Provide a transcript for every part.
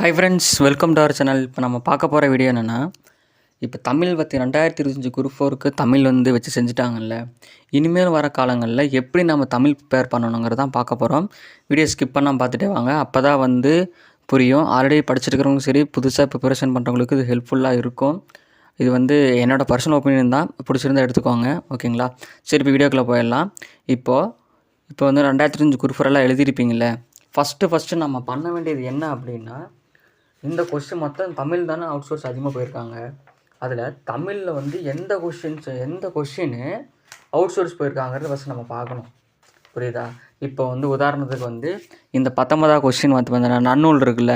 Hi friends welcome to our channel இப்போ நம்ம பார்க்க போகிற வீடியோ என்னென்னா இப்போ தமிழ் பற்றி ரெண்டாயிரத்தி இருபத்தஞ்சி குரூப் ஃபோருக்கு தமிழ் வந்து வச்சு செஞ்சுட்டாங்கல்ல. இனிமேல் வர காலங்களில் எப்படி நம்ம தமிழ் ப்ரிப்பேர் பண்ணணுங்கிறது தான் பார்க்க போகிறோம் வீடியோ ஸ்கிப் பண்ணால் பார்த்துட்டே வாங்க. அப்போ தான் வந்து புரியும். ஆல்ரெடி படிச்சிருக்கிறவங்க சரி புதுசாக ப்ரிப்பரேஷன் பண்ணுறவங்களுக்கு இது ஹெல்ப்ஃபுல்லாக இருக்கும். இது வந்து என்னோடய பர்சனல் ஒப்பீனியன் தான். பிடிச்சிருந்தா எடுத்துக்கோங்க. ஓகேங்களா? சரி இப்போ வீடியோக்குள்ளே போயிடலாம். இப்போது இப்போ வந்து ரெண்டாயிரத்தி இருபத்தஞ்சி குரூப் ஃபோரெல்லாம் எழுதியிருப்பீங்களே ஃபஸ்ட்டு ஃபஸ்ட்டு நம்ம பண்ண வேண்டியது என்ன அப்படின்னா இந்த கொஸ்டின் மொத்தம் தமிழ் தானே அவுட் சோர்ஸ் அதிகமாக போயிருக்காங்க. அதில் தமிழில் வந்து எந்த கொஷின்ஸ் எந்த கொஷின்னு அவுட் சோர்ஸ் போயிருக்காங்கிறத ஃபஸ்ட் நம்ம பார்க்கணும். புரியுதா? இப்போ வந்து உதாரணத்துக்கு வந்து இந்த பத்தொன்பதாவது கொஸ்டின் வந்து வந்து நன்னூல் இருக்குல்ல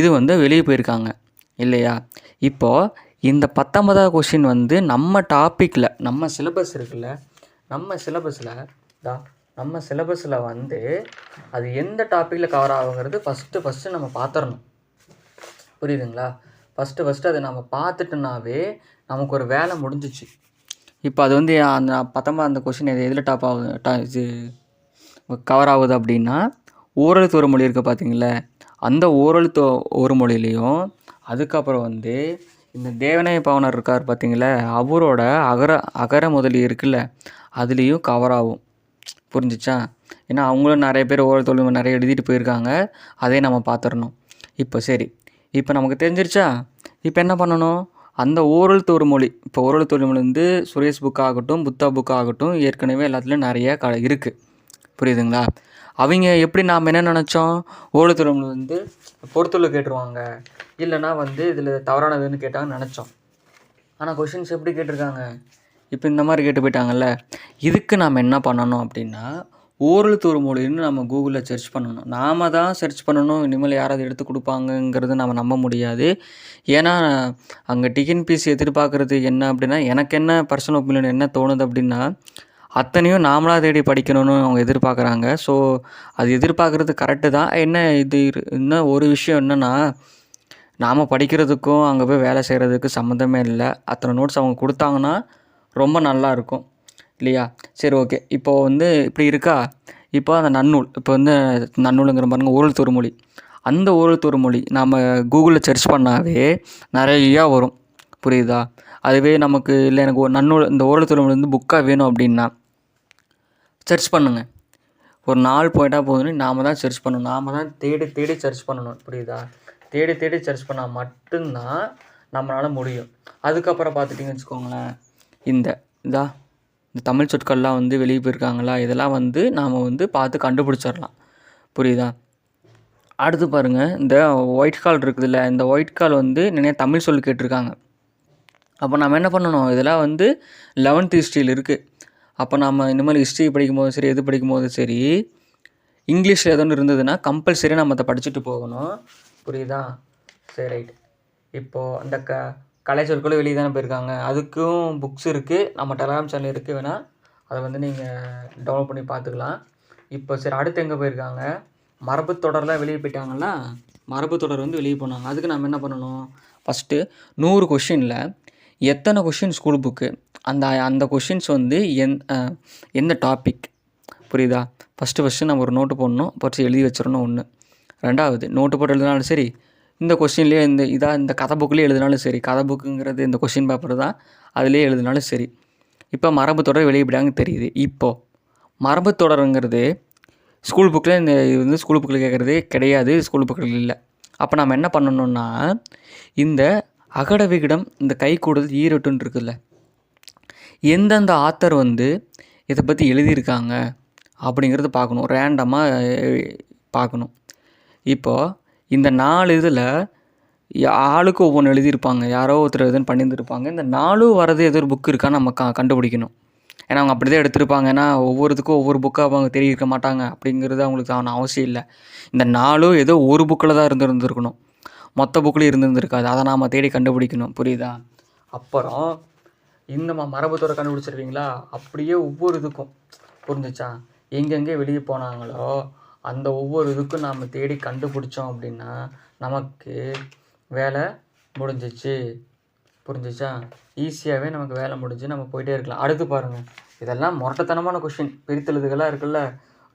இது வந்து வெளியே போயிருக்காங்க. இல்லையா? இப்போது இந்த பத்தொன்பதாவது கொஷின் வந்து நம்ம டாப்பிக்கில் நம்ம சிலபஸ் இருக்குல்ல நம்ம சிலபஸில் தா நம்ம சிலபஸில் வந்து அது எந்த டாப்பிக்கில் கவர் ஆகுங்கிறது ஃபஸ்ட்டு ஃபஸ்ட்டு நம்ம பார்த்துடணும். புரியுதுங்களா? ஃபஸ்ட்டு ஃபஸ்ட்டு அதை நம்ம பார்த்துட்டோன்னாவே நமக்கு ஒரு வேலை முடிஞ்சிச்சு. இப்போ அது வந்து அந்த பத்தொம்பது அந்த கொஷின் எது எதில் டாப் ஆகுது? டா இது கவர் ஆகுது அப்படின்னா ஓரெழுத்து ஒரு மொழி இருக்குது பார்த்தீங்களா அந்த ஓரெழுத்து ஒரு மொழியிலையும் அதுக்கப்புறம் வந்து இந்த தேவநாய பவனர் இருக்கார் பார்த்தீங்களா அவரோட அகர அகர முதலி இருக்குல்ல அதுலேயும் கவர் ஆகும். புரிஞ்சிச்சா? ஏன்னா அவங்களும் நிறைய பேர் ஓரல் தொழில் நிறைய எழுதிட்டு போயிருக்காங்க. அதே நம்ம பார்த்துடணும். இப்போ சரி இப்போ நமக்கு தெரிஞ்சிருச்சா? இப்போ என்ன பண்ணணும்? அந்த ஓரல் தொரு மொழி இப்போ ஓரல் தொழில் மொழி வந்து சுரேஷ் புக் ஆகட்டும் புத்தா புக் ஆகட்டும் ஏற்கனவே எல்லாத்துலேயும் நிறைய க இருக்குது புரியுதுங்களா? அவங்க எப்படி நாம் என்ன நினச்சோம்? ஓரல் மொழி வந்து பொறுத்துள்ள கேட்டுருவாங்க. இல்லைன்னா வந்து இதில் தவறானதுன்னு கேட்டாங்கன்னு நினச்சோம். ஆனால் கொஷின்ஸ் எப்படி கேட்டிருக்காங்க? இப்போ இந்த மாதிரி கேட்டு போயிட்டாங்கல்ல. இதுக்கு நாம் என்ன பண்ணணும் அப்படின்னா ஓரல் ஒரு மொழின்னு நம்ம கூகுளில் சர்ச் பண்ணணும். நாம் தான் சர்ச் பண்ணணும். இனிமேல் யாராவது எடுத்து கொடுப்பாங்கங்கிறது நம்ம நம்ப முடியாது. ஏன்னா அங்கே டிஎன்பிசி எதிர்பார்க்குறது என்ன அப்படின்னா எனக்கு என்ன பர்சனல் ஒப்பீனியன் என்ன தோணுது அப்படின்னா அத்தனையும் நாமளாக தேடி படிக்கணும்னு அவங்க எதிர்பார்க்குறாங்க. ஸோ அது எதிர்பார்க்குறது கரெக்டு தான். என்ன இது இரு- இன்னும் ஒரு விஷயம் என்னென்னா நாம் படிக்கிறதுக்கும் அங்கே போய் வேலை செய்கிறதுக்கு சம்மந்தமே இல்லை. அத்தனை நோட்ஸ் அவங்க கொடுத்தாங்கன்னா ரொம்ப நல்லா இருக்கும். இல்லையா? சரி ஓகே இப்போது வந்து இப்படி இருக்கா? இப்போ அந்த நன்னூல் இப்போ வந்து நன்னூலுங்கிற பாருங்க ஓரல் தொருமொழி அந்த ஓரல் தொருமொழி நம்ம கூகுளில் சர்ச் பண்ணாவே நிறையா வரும். புரியுதா? அதுவே நமக்கு இல்லை எனக்கு ஒரு நன்னூல் இந்த ஓரல் திருமொழி வந்து புக்காக வேணும் அப்படின்னா சர்ச் பண்ணுங்க. ஒரு நாள் போயிட்டால் போதுன்னு நாம தான் சர்ச் பண்ணணும். நாம தான் தேடி தேடி சர்ச் பண்ணணும். புரியுதா? தேடி தேடி சர்ச் பண்ணால் மட்டும்தான் நம்மளால் முடியும். அதுக்கப்புறம் பார்த்துட்டிங்கன்னு வச்சுக்கோங்களேன். இந்த இதா? இந்த தமிழ் சொற்கள்லாம் வந்து வெளியே போயிருக்காங்களா? இதெல்லாம் வந்து நாம் வந்து பார்த்து கண்டுபிடிச்சிடலாம். புரியுதா? அடுத்து பாருங்கள் இந்த ஒயிட் கால் இருக்குதுல்ல இந்த ஒயிட் கால் வந்து நிறைய தமிழ் சொல் கேட்டிருக்காங்க. அப்போ நம்ம என்ன பண்ணணும்? இதெல்லாம் வந்து லெவன்த் ஹிஸ்ட்ரியில் இருக்குது அப்போ நம்ம இனிமேல் ஹிஸ்ட்ரி படிக்கும்போது சரி எது படிக்கும்போது சரி இங்கிலீஷில் ஏதோ ஒன்று இருந்ததுன்னா கம்பல்சரி நம்ம அதை படிச்சுட்டு போகணும். புரியுதா? சரி ரைட் இப்போது அந்த க கலை சொற்களும் வெளியே தானே போயிருக்காங்க. அதுக்கும் புக்ஸ் இருக்குது நம்ம டெலகிராம் சேனல் இருக்குது வேணால் அதை வந்து நீங்கள் டவுன்லோட் பண்ணி பார்த்துக்கலாம். இப்போ சரி அடுத்து எங்கே போயிருக்காங்க? மரபு தொடர்லாம் வெளியே போயிட்டாங்களா மரபு தொடர் வந்து வெளியே போனாங்க. அதுக்கு நம்ம என்ன பண்ணணும்? ஃபஸ்ட்டு நூறு கொஷினில் எத்தனை கொஷின் ஸ்கூல் புக்கு அந்த அந்த கொஷின்ஸ் வந்து எந் எந்த டாபிக் புரியுதா? ஃபஸ்ட்டு ஃபஸ்ட்டு நம்ம ஒரு நோட்டு போடணும். ஃபஸ்ட்டு எழுதி வச்சிடணும் ஒன்று ரெண்டாவது நோட்டு போட்டு எழுதினாலும் சரி இந்த கொஷின்லேயே இந்த இதாக இந்த கதை புக்லேயே எழுதினாலும் சரி கதை புக்குங்கிறது இந்த கொஷின் பேப்பர் தான் அதுலேயே எழுதினாலும் சரி. இப்போ மரபு தொடர் வெளியிடாங்க தெரியுது. இப்போது மரபு தொடருங்கிறது ஸ்கூல் புக்கில் இந்த இது வந்து ஸ்கூல் புக்கில் கேட்குறதே கிடையாது ஸ்கூல் புக்கில் இல்லை. அப்போ நம்ம என்ன பண்ணணும்னா இந்த அகட விகிடம் இந்த கை கூடுதல் ஈரட்டுன்னு இருக்குல்ல எந்தெந்த ஆத்தர் வந்து இதை பற்றி எழுதியிருக்காங்க அப்படிங்கிறத பார்க்கணும். ரேண்டமாக பார்க்கணும். இப்போது இந்த நாலு இதில் ஆளுக்கு ஒவ்வொன்று எழுதியிருப்பாங்க. யாரோ ஒருத்தர் எதுன்னு பண்ணியிருந்துருப்பாங்க. இந்த நாலும் வரது ஏதோ ஒரு புக் இருக்கான்னு நம்ம க கண்டுபிடிக்கணும். ஏன்னா அவங்க அப்படி தான் எடுத்திருப்பாங்க. ஏன்னா ஒவ்வொருத்துக்கும் ஒவ்வொரு புக்காக அவங்க தெரியிருக்க மாட்டாங்க. அப்படிங்கிறது அவங்களுக்கு அவன அவசியம் இல்லை. இந்த நாலும் ஏதோ ஒரு புக்கில் தான் இருந்திருந்துருக்கணும். மொத்த புக்கில் இருந்துருந்துருக்காது. அதை நாம் தேடி கண்டுபிடிக்கணும். புரியுதா? அப்புறம் இந்த ம மரபுத்தோட கண்டுபிடிச்சிருவீங்களா? அப்படியே ஒவ்வொரு இதுக்கும். புரிஞ்சுச்சா? எங்கெங்கே வெளியே போனாங்களோ அந்த ஒவ்வொரு இதுக்கும் நாம் தேடி கண்டுபிடிச்சோம் அப்படின்னா நமக்கு வேலை முடிஞ்சிச்சு. புரிஞ்சிச்சா? ஈஸியாகவே நமக்கு வேலை முடிஞ்சு நம்ம போயிட்டே இருக்கலாம். அடுத்து பாருங்கள் இதெல்லாம் முரட்டத்தனமான கொஷின் பிரித்தெழுதுகளாக இருக்குல்ல.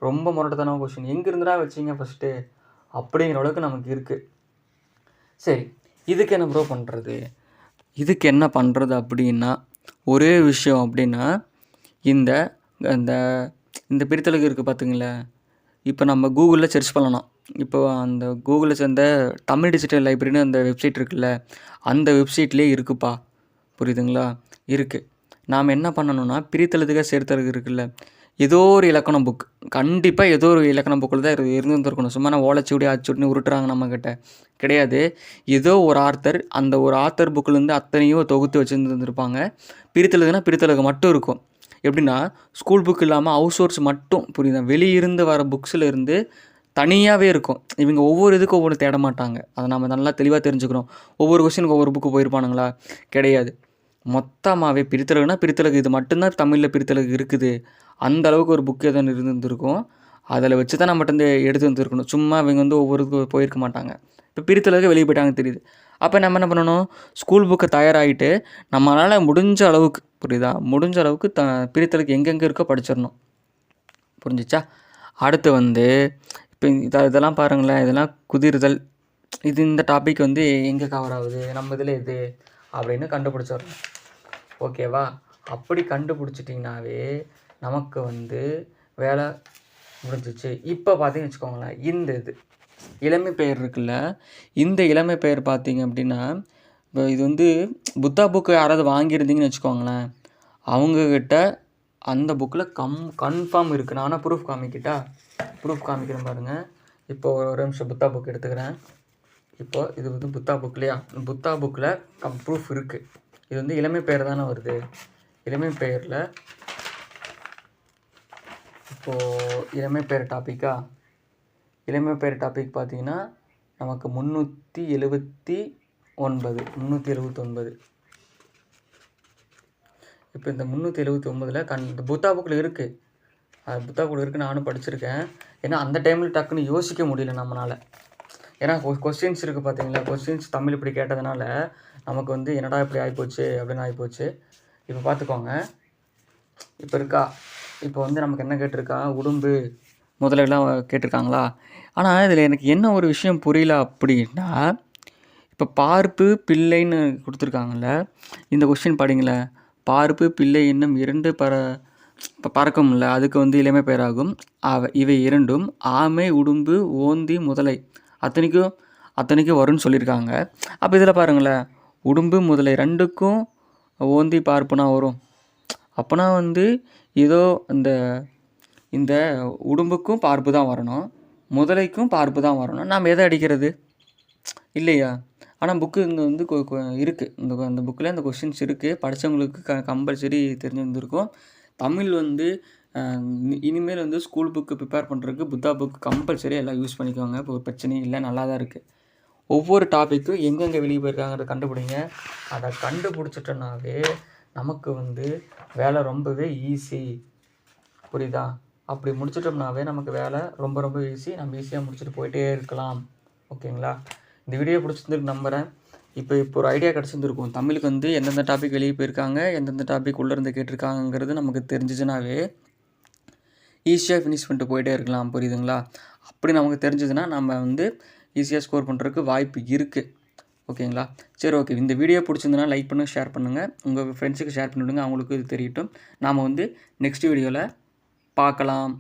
ரொம்ப முரட்டத்தனமான கொஷின் எங்கே இருந்துடா வச்சீங்க ஃபஸ்ட்டு அப்படிங்கிற அளவுக்கு நமக்கு இருக்குது சரி. இதுக்கு என்ன ப்ரோ பண்ணுறது இதுக்கு என்ன பண்ணுறது அப்படின்னா ஒரே விஷயம் அப்படின்னா இந்த இந்த இந்த பிரித்தலுக்கு இருக்குது பார்த்துங்களேன் இப்போ நம்ம கூகுளில் சர்ச் பண்ணலாம். இப்போ அந்த கூகுளில் சேர்ந்த தமிழ் டிஜிட்டல் லைப்ரரின்னு அந்த வெப்சைட் இருக்குல்ல அந்த வெப்சைட்லேயே இருக்குப்பா. புரியுதுங்களா? இருக்குது நாம் என்ன பண்ணணும்னா பிரித்தெழுதுக சேர்த்தலுக்கு இருக்குல்ல ஏதோ ஒரு இலக்கணம் புக் கண்டிப்பாக ஏதோ ஒரு இலக்கண புக்கில் தான் இரு இருந்துருக்கணும் சும்மா நான் ஓலைச்சுவடி அச்சுவடின்னு உருட்டுறாங்க நம்மக்கிட்ட கிடையாது. ஏதோ ஒரு ஆர்த்தர் அந்த ஒரு ஆர்த்தர் புக்கிலேருந்து அத்தனையும் தொகுத்து வச்சுருந்துருப்பாங்க பிரித்தலுக்குனா பிரித்தலுக்கு மட்டும் இருக்கும். எப்படின்னா ஸ்கூல் புக் இல்லாமல் ஹவுஸ் சோர்ஸ் மட்டும் புரியுதா? வெளியிருந்து வர புக்ஸில் இருந்து தனியாகவே இருக்கும். இவங்க ஒவ்வொரு இதுக்கும் ஒவ்வொரு தேட மாட்டாங்க. அதை நம்ம நல்லா தெளிவாக தெரிஞ்சுக்கணும். ஒவ்வொரு கொஸ்டினுக்கு ஒவ்வொரு புக்கு போயிருப்பானுங்களா? கிடையாது. மொத்தமாகவே பிரித்தலகுனா பிரித்தலகு. இது மட்டும்தான் தமிழில் பிரித்தலகு இருக்குது. அந்த அளவுக்கு ஒரு புக்கு எதுவும் இருந்திருக்கும் அதில் வச்சு தான் நம்மகிட்ட வந்து எடுத்து வந்துருக்கணும். சும்மா இவங்க வந்து ஒவ்வொரு போயிருக்க மாட்டாங்க. இப்போ பிரித்தளவுக்கு வெளியே போயிட்டாங்க தெரியுது. அப்போ நம்ம என்ன பண்ணணும்? ஸ்கூல் புக்கை தயாராகிட்டு நம்மளால் முடிஞ்ச அளவுக்கு புரியுதா? முடிஞ்ச அளவுக்கு த பிரித்தலுக்கு எங்கெங்கே இருக்கோ படிச்சிடணும் புரிஞ்சிச்சா? அடுத்து வந்து இப்போ இதை இதெல்லாம் பாருங்களேன். இதெல்லாம் குதிர்தல். இது இந்த டாபிக் வந்து எங்கே கவர் ஆகுது? நம்ம இதில் இது அப்படின்னு கண்டுபிடிச்சிடணும் ஓகேவா அப்படி கண்டுபிடிச்சிட்டிங்கனாவே நமக்கு வந்து வேலை முடிஞ்சிச்சு. இப்போ பார்த்தீங்கன்னு வச்சுக்கோங்களேன். இந்த இது. இளமை பெயர் இருக்குல்ல? இந்த இளமை பெயர் பார்த்தீங்க அப்படின்னா இப்போ இது வந்து புத்தா புக்கு யாராவது வாங்கியிருந்தீங்கன்னு வச்சுக்கோங்களேன் அவங்கக்கிட்ட அந்த புக்கில் கம் கன்ஃபார்ம் இருக்குது நானும் ப்ரூஃப் காமிக்கிட்டா? ப்ரூஃப் காமிக்கிறேன் பாருங்கள் இப்போ ஒரு நிமிஷம் புத்தா புக் எடுத்துக்கிறேன். இப்போ இது வந்து புத்தா புக் இல்லையா? புத்தா புக்கில் கம் ப்ரூஃப் இருக்குது இது வந்து இளமை பெயர் தானே வருது. இளமை பெயரில் இப்போது இளமை பெயர் டாப்பிக்கா இளமை பெயர் டாபிக் பார்த்தீங்கன்னா நமக்கு முந்நூற்றி எழுபத்தி ஒன்பது முந்நூற்றி எழுபத்தொன்பது இப்போ இந்த முந்நூற்றி எழுபத்தி ஒம்பதில் கண் இந்த புத்தா புக்கில் இருக்குது அது புத்தா புக்கில் இருக்குது நானும் படிச்சிருக்கேன். ஏன்னா அந்த டைமில் டக்குன்னு யோசிக்க முடியல நம்மளால் ஏன்னா கொஸ்டின்ஸ் இருக்குது பார்த்தீங்களா கொஸ்டின்ஸ் தமிழ் இப்படி கேட்டதுனால நமக்கு வந்து என்னடா இப்படி ஆகிப்போச்சு அப்படின்னு ஆகிப்போச்சு இப்போ பார்த்துக்கோங்க இப்போ இருக்கா? இப்போ வந்து நமக்கு என்ன கேட்டிருக்கா? உடும்பு. முதலெல்லாம் கேட்டிருக்காங்களா? ஆனால் இதில் எனக்கு என்ன ஒரு விஷயம் புரியல அப்படின்னா இப்போ பார்ப்பு பிள்ளைன்னு கொடுத்துருக்காங்கல்ல இந்த கொஷின் படிங்களேன் பார்ப்பு பிள்ளை என்னும் இரண்டு பற இப்போ பறக்கும்ல அதுக்கு வந்து இளமை பெயராகும் அவ இவை இரண்டும் ஆமை உடும்பு ஓந்தி முதலை. அத்தனைக்கும் அத்தனைக்கும் வரும்னு சொல்லியிருக்காங்க. அப்போ இதில் பாருங்களேன் உடும்பு முதலை ரெண்டுக்கும் ஓந்தி பார்ப்புனா வரும். அப்போனா வந்து ஏதோ இந்த இந்த உடும்புக்கும் பார்ப்பு தான் வரணும் முதலைக்கும் பார்ப்பு தான் வரணும். நாம் எதை அடிக்கிறது? இல்லையா? ஆனால் புக்கு இங்கே வந்து இருக்குது இந்த அந்த புக்கில் அந்த கொஷின்ஸ் இருக்குது படித்தவங்களுக்கு க கம்பல்சரி தெரிஞ்சிருந்திருக்கும் தமிழ் வந்து இனிமேல் வந்து ஸ்கூல் புக்கு ப்ரிப்பேர் பண்ணுறதுக்கு புத்தா புக் கம்பல்சரி எல்லாம் யூஸ் பண்ணிக்கோங்க. இப்போ ஒரு பிரச்சனையும் இல்லை நல்லா தான் இருக்குது ஒவ்வொரு டாப்பிக்கும் எங்கெங்கே வெளியே போயிருக்காங்கிறத கண்டுபிடிங்க. அதை கண்டுபிடிச்சிட்டோன்னாவே நமக்கு வந்து வேலை ரொம்பவே ஈஸி புரியுதா? அப்படி முடிச்சிட்டோம்னாவே நமக்கு வேலை ரொம்ப ரொம்ப ஈஸி நம்ம ஈஸியாக முடிச்சுட்டு போயிட்டே இருக்கலாம். ஓகேங்களா? இந்த வீடியோ பிடிச்சிருந்து நம்புகிறேன் இப்போ இப்போ ஒரு ஐடியா கிடச்சிருந்துருக்கும். தமிழுக்கு வந்து எந்தெந்த டாபிக் வெளியே போயிருக்காங்க எந்தெந்த டாபிக் உள்ளேருந்து கேட்டிருக்காங்கிறது நமக்கு தெரிஞ்சிச்சுனாவே ஈஸியாக ஃபினிஷ் பண்ணிட்டு போயிட்டே இருக்கலாம். புரியுதுங்களா? அப்படி நமக்கு தெரிஞ்சதுன்னா நம்ம வந்து ஈஸியாக ஸ்கோர் பண்ணுறதுக்கு வாய்ப்பு இருக்குது ஓகேங்களா? சரி ஓகே இந்த வீடியோ பிடிச்சிருந்தனா லைக் பண்ணுங்கள் ஷேர் பண்ணுங்கள் உங்கள் ஃப்ரெண்ட்ஸுக்கு ஷேர் பண்ணிவிடுங்க. அவங்களுக்கு இது தெரியட்டும். நாம் வந்து நெக்ஸ்ட் வீடியோவில் பார்க்கலாம்.